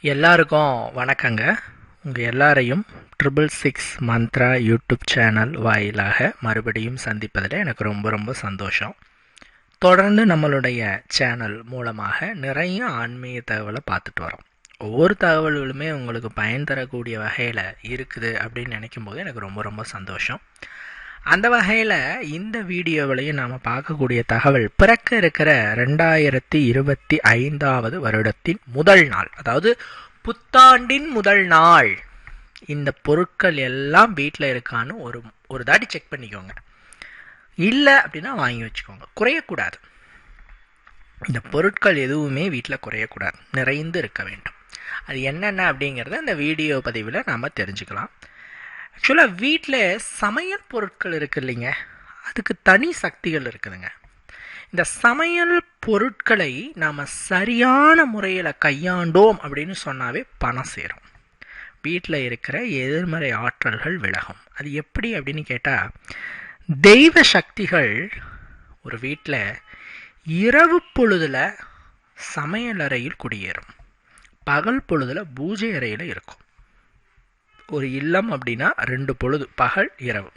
எல்லாருக்கும் வணக்கங்க. உங்கள் எல்லாரையும் triple six Mantra YouTube channel வாயிலாக மறுபடியும் சந்திப்பதில் எனக்கு ரொம்ப ரொம்ப சந்தோஷம். தொடர்ந்து நம்மளுடைய சேனல் மூலமாக நிறைய ஆன்மீக தகவலை பார்த்துட்டு வரோம். ஒவ்வொரு தகவல்களுமே உங்களுக்கு பயன் தரக்கூடிய வகையில் இருக்குது அப்படின்னு நினைக்கும் போது எனக்கு ரொம்ப ரொம்ப சந்தோஷம். அந்த வகையில் இந்த வீடியோவிலையும் நாம் பார்க்கக்கூடிய தகவல் பிறக்க இருக்கிற ரெண்டாயிரத்தி இருபத்தி ஐந்தாவது வருடத்தின் முதல் நாள் அதாவது புத்தாண்டின் முதல் நாள். இந்த பொருட்கள் எல்லாம் வீட்டில் இருக்கான்னு ஒரு ஒரு தாட்டி செக் பண்ணிக்கோங்க. இல்லை அப்படின்னா வாங்கி வச்சுக்கோங்க. குறையக்கூடாது. இந்த பொருட்கள் எதுவுமே வீட்டில் குறையக்கூடாது. நிறைந்து இருக்க வேண்டும். அது என்னென்ன அப்படிங்கிறத இந்த வீடியோ பதிவில் நாம் தெரிஞ்சுக்கலாம். ஆக்சுவலாக வீட்டில் சமையல் பொருட்கள் இருக்கு இல்லைங்க. அதுக்கு தனி சக்திகள் இருக்குதுங்க. இந்த சமையல் பொருட்களை நாம் சரியான முறையில் கையாண்டோம் அப்படின்னு சொன்னாவே பணம் சேரும். வீட்டில் இருக்கிற எதிர்மறை ஆற்றல்கள் விலகும். அது எப்படி அப்படின்னு கேட்டால் தெய்வ சக்திகள் ஒரு வீட்டில் இரவு பொழுதில் சமையல் அறையில் குடியேறும். பகல் பொழுதில் பூஜை அறையில் இருக்கும். ஒரு இல்லம் அப்படின்னா ரெண்டு பொழுது பகல் இரவு.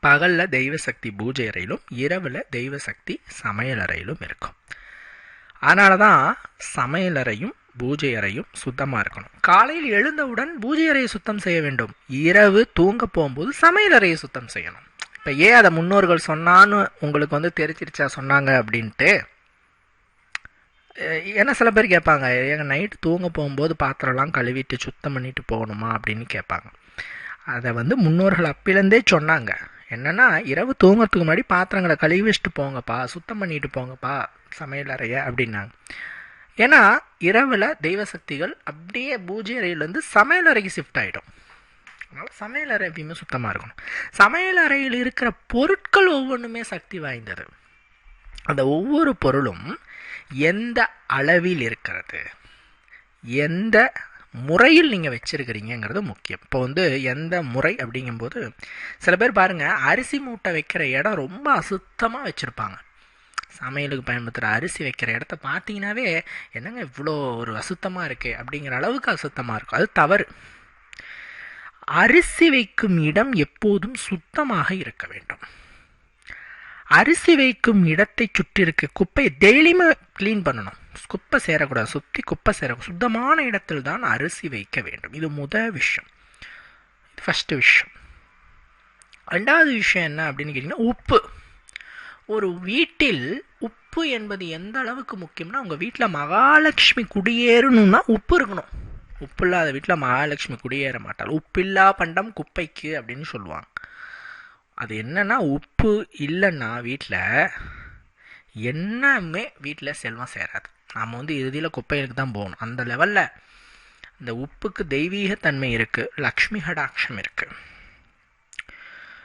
பகலில் தெய்வ சக்தி பூஜை அறையிலும் இரவில் தெய்வ சக்தி சமையல் அறையிலும் இருக்கும். அதனால தான் சமையல் அறையும் பூஜை அறையும் சுத்தமாக இருக்கணும். காலையில் எழுந்தவுடன் பூஜை அறையை சுத்தம் செய்ய வேண்டும். இரவு தூங்க போகும்போது சமையல் அறையை சுத்தம் செய்யணும். இப்போ ஏன் அதை முன்னோர்கள் சொன்னான்னு உங்களுக்கு வந்து தெரிச்சிருச்சா சொன்னாங்க அப்படின்ட்டு? ஏன்னா சில பேர் கேட்பாங்க எங்கள் நைட்டு தூங்க போகும்போது பாத்திரம்லாம் கழுவிட்டு சுத்தம் பண்ணிட்டு போகணுமா அப்படின்னு கேட்பாங்க. அதை வந்து முன்னோர்கள் அப்பிலேருந்தே சொன்னாங்க. என்னென்னா இரவு தூங்குறதுக்கு முன்னாடி பாத்திரங்களை கழுவி வச்சுட்டு போங்கப்பா சுத்தம் பண்ணிட்டு போங்கப்பா சமையல் அறைய அப்படின்னாங்க. ஏன்னா இரவில் தெய்வ சக்திகள் அப்படியே பூஜை அறையிலேருந்து சமையல் அறைக்கு ஷிஃப்ட் ஆகிடும் அதனால் சமையல் அறை எப்பயுமே சுத்தமாக இருக்கணும். சமையல் அறையில் இருக்கிற பொருட்கள் ஒவ்வொன்றுமே சக்தி வாய்ந்தது. அந்த ஒவ்வொரு பொருளும் எந்த அளவில் இருக்கிறது? எந்த முறையில் நீங்கள் வச்சுருக்கிறீங்கிறது முக்கியம். இப்போ வந்து எந்த முறை அப்படிங்கும்போது சில பேர் பாருங்கள் அரிசி மூட்டை வைக்கிற இடம் ரொம்ப அசுத்தமாக வச்சுருப்பாங்க. சமையலுக்கு பயன்படுத்துகிற அரிசி வைக்கிற இடத்த பார்த்தீங்கன்னாவே என்னங்க இவ்வளோ ஒரு அசுத்தமாக இருக்கே அப்படிங்கிற அளவுக்கு அசுத்தமாக இருக்கும். அது தவறு. அரிசி வைக்கும் இடம் எப்போதும் சுத்தமாக இருக்க வேண்டும். அரிசி வைக்கும் இடத்தை சுற்றி இருக்க குப்பையை டெய்லியுமே க்ளீன் பண்ணணும். குப்பை சேரக்கூடாது. சுற்றி குப்பை சேர சுத்தமான இடத்தில் தான் அரிசி வைக்க வேண்டும். இது முதல் விஷயம். இது ஃபஸ்ட்டு விஷயம். ரெண்டாவது விஷயம் என்ன அப்படின்னு கேட்டிங்கன்னா உப்பு. ஒரு வீட்டில் உப்பு என்பது எந்த அளவுக்கு முக்கியம்னா உங்கள் வீட்டில் மகாலட்சுமி குடியேறணும்னா உப்பு இருக்கணும். உப்பு இல்லாத வீட்டில் மகாலட்சுமி குடியேற மாட்டாள். உப்பில்லா பண்டம் குப்பைக்கு அப்படின்னு சொல்லுவாங்க. அது என்னன்னா உப்பு இல்லைன்னா வீட்டில் என்னமே வீட்டில் செல்வம் சேராது. நாம் வந்து இறுதியில் குப்பைகளுக்கு தான் போகணும். அந்த லெவலில் இந்த உப்புக்கு தெய்வீகத்தன்மை இருக்குது லக்ஷ்மி கடாட்சம் இருக்குது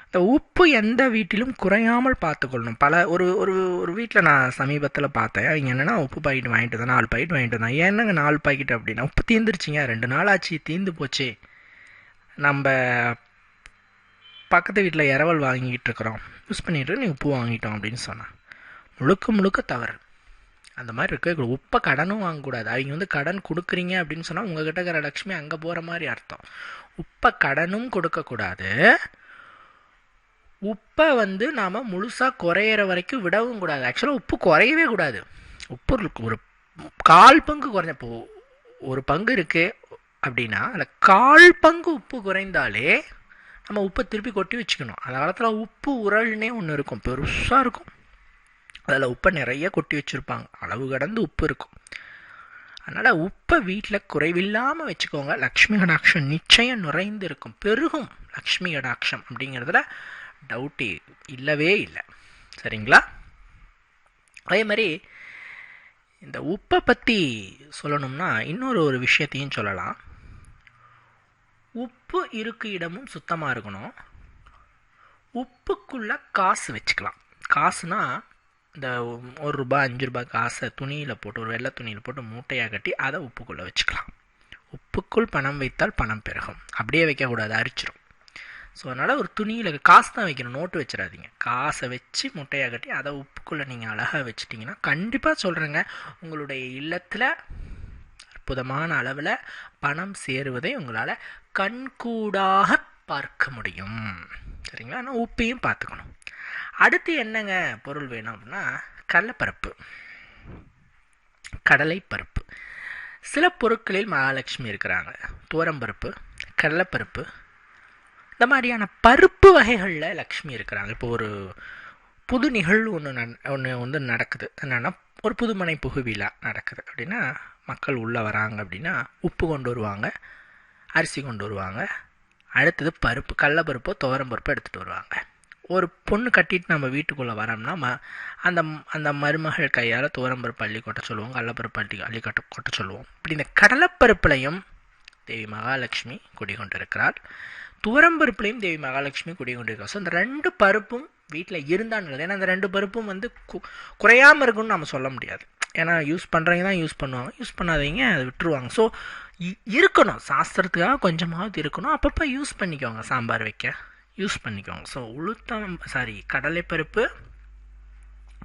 இந்த உப்பு எந்த வீட்டிலும் குறையாமல் பார்த்துக்கொள்ளணும். பல ஒரு ஒரு ஒரு வீட்டில் நான் சமீபத்தில் பார்த்தேன். அவங்க என்னென்னா உப்பு பாக்கெட் வாங்கிட்டு தான் நாலு பாக்கெட் வாங்கிட்டு வந்தேன். என்னங்க நாலு பாக்கெட் அப்படின்னா உப்பு தீந்துருச்சிங்க. ரெண்டு நாள் ஆச்சு தீந்து போச்சு. நம்ம பக்கத்து வீட்டில் இரவல் வாங்கிக்கிட்டு இருக்கிறோம் யூஸ் பண்ணிட்டு நீ உப்பு வாங்கிட்டோம் அப்படின்னு சொன்னான். முழுக்க முழுக்க தவறு. அந்த மாதிரி இருக்க உப்பை கடனும் வாங்கக்கூடாது. அவங்க வந்து கடன் கொடுக்குறீங்க அப்படின்னு சொன்னால் உங்ககிட்ட இருக்கிற லக்ஷ்மி அங்கே போகிற மாதிரி அர்த்தம். உப்பை கடனும் கொடுக்கக்கூடாது. உப்பை வந்து நாம் முழுசாக குறையிற வரைக்கும் விடவும் கூடாது. ஆக்சுவலாக உப்பு குறையவே கூடாது. உப்பு ஒரு கால் பங்கு குறைஞ்ச இப்போ ஒரு பங்கு இருக்குது அப்படின்னா அதில் கால் பங்கு உப்பு குறைந்தாலே நம்ம உப்பை திருப்பி கொட்டி வச்சுக்கணும். அந்த காலத்தில் உப்பு உரல்னே ஒன்று இருக்கும். பெருசாக இருக்கும். அதில் உப்பை நிறைய கொட்டி வச்சுருப்பாங்க. அளவு கடந்து உப்பு இருக்கும். அதனால் உப்பை வீட்டில் குறைவில்லாமல் வச்சுக்கோங்க. லக்ஷ்மி கடாட்சம் நிச்சயம் நுழைந்து இருக்கும். பெருகும் லக்ஷ்மி கடாட்சம் அப்படிங்கிறதுல டவுட்டு இல்லவே இல்லை. சரிங்களா? அதே மாதிரி இந்த உப்பை பற்றி சொல்லணும்னா இன்னொரு ஒரு விஷயத்தையும் சொல்லலாம். உப்பு இருக்க இடமும் சுத்தமாக இருக்கணும். உப்புக்குள்ளே காசு வச்சுக்கலாம். காசுனா இந்த ஒரு ரூபா அஞ்சு ரூபாய் காசை துணியில் போட்டு ஒரு வெள்ளை துணியில் போட்டு மூட்டையாக கட்டி அதை உப்புக்குள்ளே வச்சுக்கலாம். உப்புக்குள் பணம் வைத்தால் பணம் பெருகும். அப்படியே வைக்கக்கூடாது அரிச்சிடும் ஸோ அதனால் ஒரு துணியில் காசு தான் வைக்கணும். நோட்டு வச்சிடாதீங்க. காசை வச்சு முட்டையாக கட்டி அதை உப்புக்குள்ளே நீங்கள் அழகாக வச்சிட்டிங்கன்னா கண்டிப்பாக சொல்கிறேங்க உங்களுடைய இல்லத்தில் அற்புதமான அளவில் பணம் சேருவதை உங்களால் கண்கூடாக பார்க்க முடியும். சரிங்களா? ஆனால் உப்பையும் பார்த்துக்கணும். அடுத்து என்னங்க பொருள் வேணும் அப்படின்னா கடலைப்பருப்பு. கடலைப்பருப்பு. சில பொருட்களில் மகாலட்சுமி இருக்கிறாங்க. துவரம்பருப்பு கடலைப்பருப்பு. இந்த மாதிரியான பருப்பு வகைகளில் லக்ஷ்மி இருக்கிறாங்க. இப்போ ஒரு புது நிகழ்வு ஒன்று ஒன்று வந்து நடக்குது. என்னென்னா ஒரு புதுமனை புகுவிழா நடக்குது அப்படின்னா மக்கள் உள்ளே வராங்க அப்படின்னா உப்பு கொண்டு வருவாங்க அரிசி கொண்டு வருவாங்க அடுத்தது பருப்பு கடலப்பருப்போ துவரம்பருப்போ எடுத்துகிட்டு வருவாங்க. ஒரு பொண்ணு கட்டிட்டு நம்ம வீட்டுக்குள்ளே வரோம்னா ம அந்த அந்த மருமகள் கையால் துவரம்பருப்பு அள்ளி கொட்ட சொல்லுவோம் கடலப்பருப்பு அள்ளி அள்ளி கொட்ட கொட்ட சொல்லுவோம். இப்படி இந்த கடலப்பருப்புலையும் தேவி மகாலட்சுமி குடிகொண்டிருக்கிறாள். துவரம்பருப்புலையும் தேவி மகாலட்சுமி குடிகொண்டிருக்கிறார் ஸோ இந்த ரெண்டு பருப்பும் வீட்டில் இருந்தான்னு ஏன்னா அந்த ரெண்டு பருப்பும் வந்து கு குறையாமல் இருக்குன்னு நம்ம சொல்ல முடியாது. ஏன்னா யூஸ் பண்ணுறவங்க தான் யூஸ் பண்ணுவாங்க. யூஸ் பண்ணாதீங்க அதை விட்டுருவாங்க. ஸோ இருக்கணும். சாஸ்திரத்துக்காக கொஞ்சமாவது இருக்கணும். அப்பப்போ யூஸ் பண்ணிக்கோங்க. சாம்பார் வைக்க. யூஸ் பண்ணிக்கோங்க. ஸோ உளுத்தம் சாரி கடலைப்பருப்பு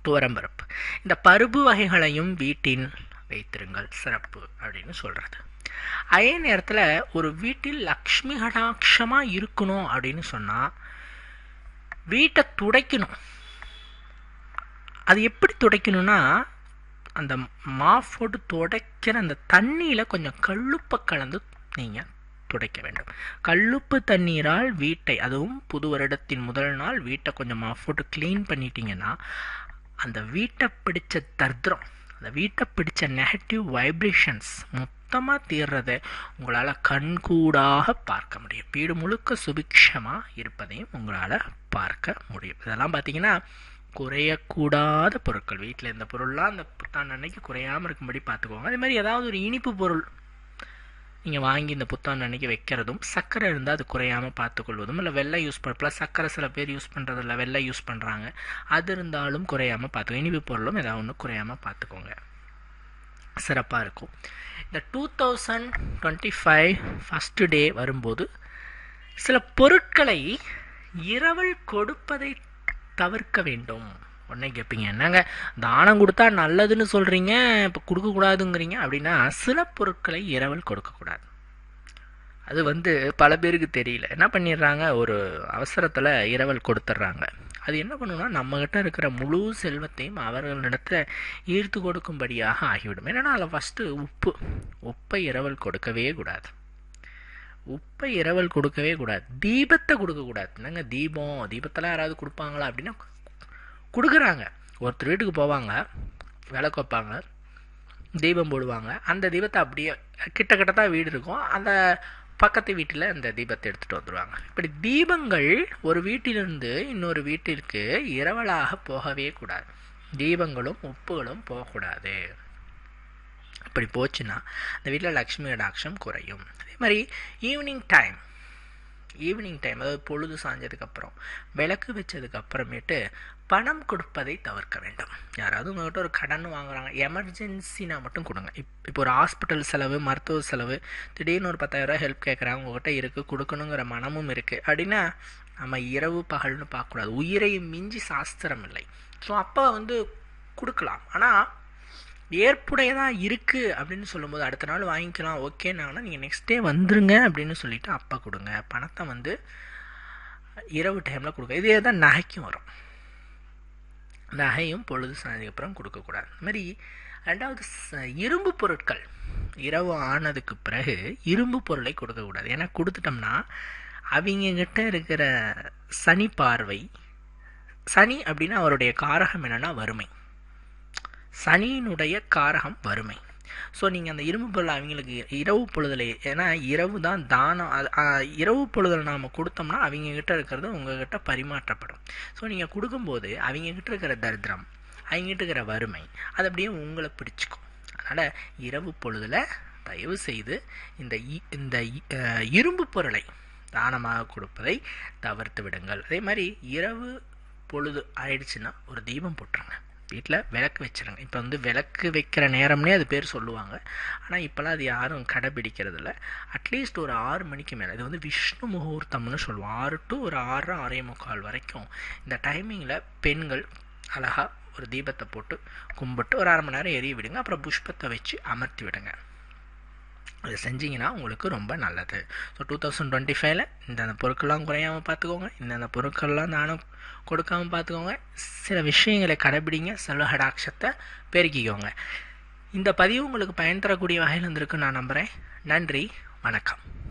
துவரம்பருப்பு. இந்த பருப்பு வகைகளையும் வீட்டில் வைத்திருங்கள். சிறப்பு அப்படின்னு சொல்கிறது அதே நேரத்தில் ஒரு வீட்டில் லக்ஷ்மி கடாட்சமாக இருக்கணும் அப்படின்னு சொன்னால் வீட்டை துடைக்கணும். அது எப்படி துடைக்கணும்னா அந்த மாஃப் போட்டு துடைக்கிற அந்த தண்ணியில் கொஞ்சம் கல்லுப்பை கலந்து நீங்கள் துடைக்க வேண்டும். கல்லுப்பு தண்ணீரால் வீட்டை அதுவும் புது வருடத்தின் முதல் நாள் வீட்டை கொஞ்சம் மாஃப் போட்டு க்ளீன் பண்ணிட்டீங்கன்னா அந்த வீட்டை பிடிச்ச தர்திரம் அந்த வீட்டை பிடிச்ச நெகட்டிவ் வைப்ரேஷன்ஸ் மொத்தமாக தீர்றதை உங்களால் கண்கூடாக பார்க்க முடியும். வீடு முழுக்க சுபிக்ஷமாக இருப்பதையும் உங்களால் பார்க்க முடியும். இதெல்லாம் பார்த்தீங்கன்னா குறையக்கூடாத பொருட்கள். வீட்டில் இந்த பொருள்லாம் அந்த புத்தாண்டு அன்னைக்கு குறையாமல் இருக்கும்படி பார்த்துக்கோங்க அதே மாதிரி ஏதாவது ஒரு இனிப்பு பொருள் நீங்கள் வாங்கி இந்த புத்தாண்டு அன்னைக்கு வைக்கிறதும் சர்க்கரை இருந்தால் அது குறையாமல் பார்த்துக்கொள்வதும் இல்லை வெள்ளை யூஸ் பண்ணலாம் சர்க்கரை சில பேர் யூஸ் பண்ணுறதில்ல வெள்ளை யூஸ் பண்ணுறாங்க அது இருந்தாலும் குறையாமல் பார்த்துக்கோ இனிப்பு பொருளும் ஏதாவது ஒன்று குறையாமல் பார்த்துக்கோங்க சிறப்பாக இருக்கும். இந்த two thousand twenty five first day வரும்போது சில பொருட்களை இரவல் கொடுப்பதை தவிர்க்க வேண்டும். உடனே கேட்பீங்க என்னங்க தானம் கொடுத்தா நல்லதுன்னு சொல்கிறீங்க இப்போ கொடுக்கக்கூடாதுங்கிறீங்க அப்படின்னா சில பொருட்களை இரவல் கொடுக்கக்கூடாது அது வந்து பல பேருக்கு தெரியல. என்ன பண்ணிடுறாங்க? ஒரு அவசரத்தில் இரவல் கொடுத்துட்றாங்க. அது என்ன பண்ணுன்னா நம்மக்கிட்ட இருக்கிற முழு செல்வத்தையும் அவர்களிடத்தில் ஈர்த்து கொடுக்கும்படியாக ஆகிவிடும். என்னென்னா அதில் ஃபஸ்ட்டு உப்பு. உப்பை இரவல் கொடுக்கவே கூடாது. உப்பை இரவல் கொடுக்கவே கூடாது. தீபத்தை கொடுக்கக்கூடாது என்னங்க தீபம்? தீபத்தெல்லாம் யாராவது கொடுப்பாங்களா அப்படின்னா கொடுக்குறாங்க. ஒருத்தர் வீட்டுக்கு போவாங்க விளக்கு வைப்பாங்க தீபம் போடுவாங்க. அந்த தீபத்தை அப்படியே கிட்ட கிட்ட தான் வீடு இருக்கும். அந்த பக்கத்து வீட்டில் அந்த தீபத்தை எடுத்துகிட்டு வந்துடுவாங்க இப்படி தீபங்கள் ஒரு வீட்டிலிருந்து இன்னொரு வீட்டிற்கு இரவலாக போகவே கூடாது. தீபங்களும் உப்புகளும் போகக்கூடாது. இப்படி போச்சுன்னா அந்த வீட்டில் லக்ஷ்மி அக்ஷம் குறையும். அதே மாதிரி ஈவினிங் டைம் ஈவினிங் டைம் அதாவது பொழுது சாஞ்சதுக்கப்புறம் விளக்கு வச்சதுக்கப்புறமேட்டு பணம் கொடுப்பதை தவிர்க்க வேண்டும். யாராவது உங்கள்கிட்ட ஒரு கடன் வாங்குறாங்க எமர்ஜென்சினா மட்டும் கொடுங்க. இப் இப்போ ஒரு ஹாஸ்பிட்டல் செலவு மருத்துவ செலவு திடீர்னு ஒரு பத்தாயிரரூவா ஹெல்ப் கேட்குறாங்க உங்கள்கிட்ட இருக்குது கொடுக்கணுங்கிற மனமும் இருக்குது அப்படின்னா நம்ம இரவு பகல்னு பார்க்கக்கூடாது. உயிரை மிஞ்சி சாஸ்திரம் இல்லை. ஸோ அப்போ வந்து கொடுக்கலாம். ஆனால் ஏற்புடையதாக இருக்குது அப்படின்னு சொல்லும்போது அடுத்த நாள் வாங்கிக்கலாம் ஓகேனாங்கன்னா நீங்கள் நெக்ஸ்ட் டே வந்துருங்க அப்படின்னு சொல்லிவிட்டு அப்போ கொடுங்க. பணத்தை வந்து இரவு டைமில் கொடுங்க. இதே தான் நகைக்கும் வரும். நகையும் பொழுது சாதிக்கப்புறம் கொடுக்கக்கூடாது இந்த மாதிரி ரெண்டாவது இரும்பு பொருட்கள். இரவு ஆனதுக்கு பிறகு இரும்பு பொருளை கொடுக்கக்கூடாது ஏன்னா கொடுத்துட்டோம்னா அவங்கக்கிட்ட இருக்கிற சனி பார்வை சனி அப்படின்னா அவருடைய காரகம் என்னென்னா வறுமை. சனியினுடைய காரகம் வறுமை. ஸோ நீங்கள் அந்த இரும்பு பொருள் அவங்களுக்கு இரவு பொழுதில் ஏன்னா இரவு தான் தானம் இரவு பொழுதில் நாம் கொடுத்தோம்னா அவங்கக்கிட்ட இருக்கிறது உங்ககிட்ட பரிமாற்றப்படும். ஸோ நீங்கள் கொடுக்கும்போது அவங்கக்கிட்ட இருக்கிற தரித்திரம் அவங்ககிட்ட இருக்கிற வறுமை அது அப்படியே உங்களை பிடிச்சிக்கும். அதனால் இரவு பொழுதில் தயவு செய்து இந்த இந்த இரும்பு பொருளை தானமாக கொடுப்பதை தவிர்த்து விடுங்கள். அதே மாதிரி இரவு பொழுது ஆயிடுச்சுன்னா ஒரு தீபம் போட்டுருங்க. வீட்டில் விளக்கு வச்சுருங்க. இப்போ வந்து விளக்கு வைக்கிற நேரம்னே அது பேர் சொல்லுவாங்க. ஆனால் இப்போல்லாம் அது யாரும் கடைபிடிக்கிறதில்ல. அட்லீஸ்ட் ஒரு ஆறு மணிக்கு மேலே இது வந்து விஷ்ணு முகூர்த்தம்னு சொல்லுவோம். ஆறு டு ஒரு ஆறு ஆறே முக்கால் வரைக்கும் இந்த டைமிங்கில் பெண்கள் அழகாக ஒரு தீபத்தை போட்டு கும்பிட்டு ஒரு அரை மணி நேரம் எரிய விடுங்க. அப்புறம் புஷ்பத்தை வச்சு அமர்த்தி விடுங்க. அதை செஞ்சிங்கன்னா உங்களுக்கு ரொம்ப நல்லது. ஸோ டூ தௌசண்ட் டுவெண்ட்டி ஃபைவ்ல இந்தந்த பொருட்கள்லாம் குறையாமல் பார்த்துக்கோங்க. இந்தந்த பொருட்கள்லாம் தானம் கொடுக்காமல் பார்த்துக்கோங்க. சில விஷயங்களை கடைபிடிங்க. செல்வ பெருக்கிக்கோங்க. இந்த பதிவு உங்களுக்கு பயன் தரக்கூடிய வகையில் இருந்திருக்குன்னு நான் நம்புகிறேன் நன்றி. வணக்கம்.